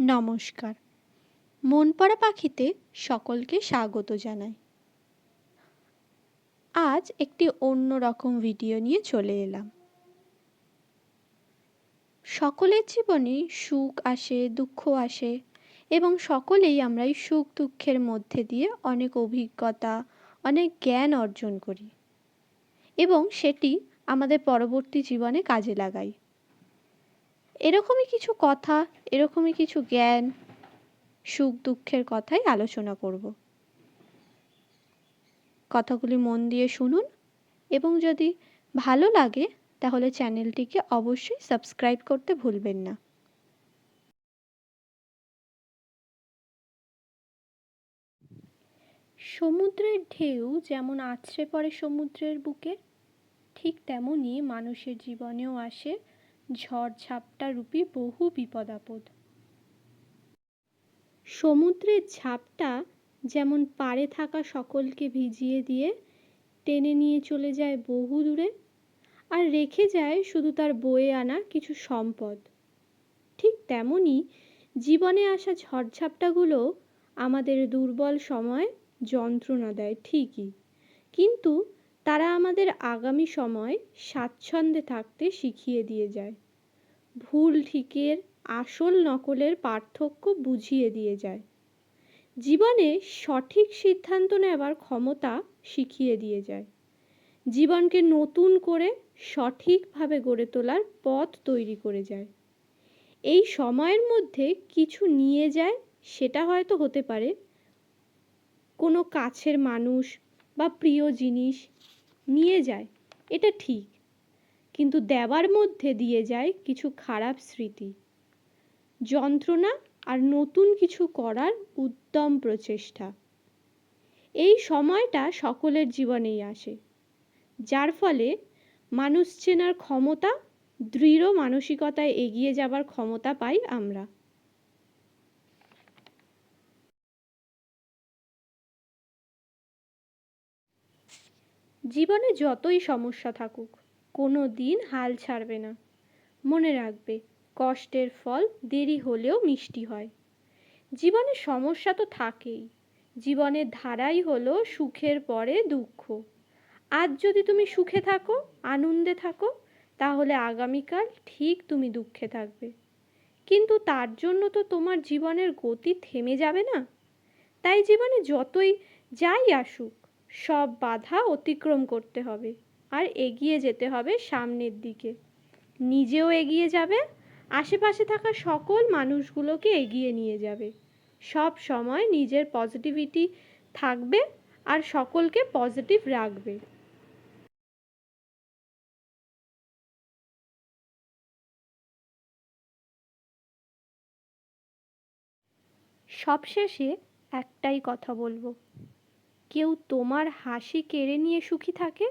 নমস্কার। মন পড়া পাখিতে সকলকে স্বাগত জানাই। আজ একটি অন্য রকম ভিডিও নিয়ে চলে এলাম। সকলের জীবনে সুখ আসে, দুঃখ আসে এবং সকলেই আমরা এই সুখ দুঃখের মধ্যে দিয়ে অনেক অভিজ্ঞতা, অনেক জ্ঞান অর্জন করি এবং সেটি আমাদের পরবর্তী জীবনে কাজে লাগাই। এরকমই কিছু কথা, এরকমই কিছু জ্ঞান, সুখ দুঃখের কথাই আলোচনা করব। কথাগুলি মন দিয়ে শুনুন এবং যদি ভালো লাগে, তাহলে চ্যানেলটিকে অবশ্যই সাবস্ক্রাইব করতে ভুলবেন না। সমুদ্রের ঢেউ যেমন আছড়ে পড়ে সমুদ্রের বুকে, ঠিক তেমনই মানুষের জীবনেও আসে ঝড় ঝাপটা রূপী বহু বিপদ আপদ। সমুদ্রের ঝাপটা যেমন পাড়ে থাকা সকলকে ভিজিয়ে দিয়ে টেনে নিয়ে চলে যায় বহু দূরে, আর রেখে যায় শুধু তার বয়ে আনা কিছু সম্পদ। ঠিক তেমনই জীবনে আসা ঝড়ঝাপটাগুলো আমাদের দুর্বল সময় যন্ত্রণা দেয় ঠিকই, কিন্তু তারা আমাদের আগামী সময় স্বাচ্ছন্দ্যে থাকতে শিখিয়ে দিয়ে যায়। ভুল ঠিকের আসল নকলের পার্থক্য বুঝিয়ে দিয়ে যায়। জীবনে সঠিক সিদ্ধান্ত নেওয়ার ক্ষমতা শিখিয়ে দিয়ে যায়। জীবনকে নতুন করে সঠিকভাবে গড়ে তোলার পথ তৈরি করে যায়। এই সময়ের মধ্যে কিছু নিয়ে যায়, সেটা হয়তো হতে পারে কোনো কাছের মানুষ বা প্রিয় জিনিস নিয়ে যায়, এটা ঠিক। কিন্তু দেওয়ার মধ্যে দিয়ে যায় কিছু খারাপ স্মৃতি। যন্ত্রণা আর নতুন কিছু করার উদ্যম প্রচেষ্টা। এই সময়টা সকলের জীবনেই আসে, যার ফলে মানুষ চেনার ক্ষমতা, দৃঢ় মানসিকতায় এগিয়ে যাবার ক্ষমতা পাই আমরা। জীবনে যতই সমস্যা থাকুক, কোনো দিন হাল ছাড়বে না। মনে রাখবে, কষ্টের ফল দেরি হলেও মিষ্টি হয়। জীবনে সমস্যা তো থাকেই, জীবনের ধারাই হলো সুখের পরে দুঃখ। আজ যদি তুমি সুখে থাকো, আনন্দে থাকো, তাহলে আগামীকাল ঠিক তুমি দুঃখে থাকবে। কিন্তু তার জন্য তো তোমার জীবনের গতি থেমে যাবে না। তাই জীবনে যতই যাই আসুক সব বাধা অতিক্রম করতে হবে। আর এগিয়ে যেতে হবে সামনের দিকে। নিজেও এগিয়ে যাবে, আশেপাশে থাকা সকল মানুষগুলোকে এগিয়ে নিয়ে যাবে। সব সময় নিজের পজিটিভিটি থাকবে আর সকলকে পজিটিভ রাখবে। সবশেষে একটাই কথা বলব। কেউ তোমার হাসি কেড়ে নিয়ে সুখী থাকে?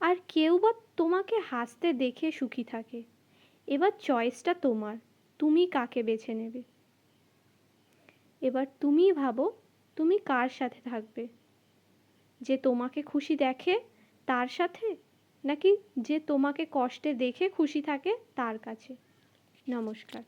আর কেউ বা তোমাকে হাসতে দেখে সুখী থাকে? এবার চয়েসটা তোমার, তুমি কাকে বেছে নেবে? এবার তুমি ভাবো, তুমি কার সাথে থাকবে? যে তোমাকে খুশি দেখে তার সাথে, নাকি যে তোমাকে কষ্টে দেখে খুশি থাকে তার কাছে? নমস্কার।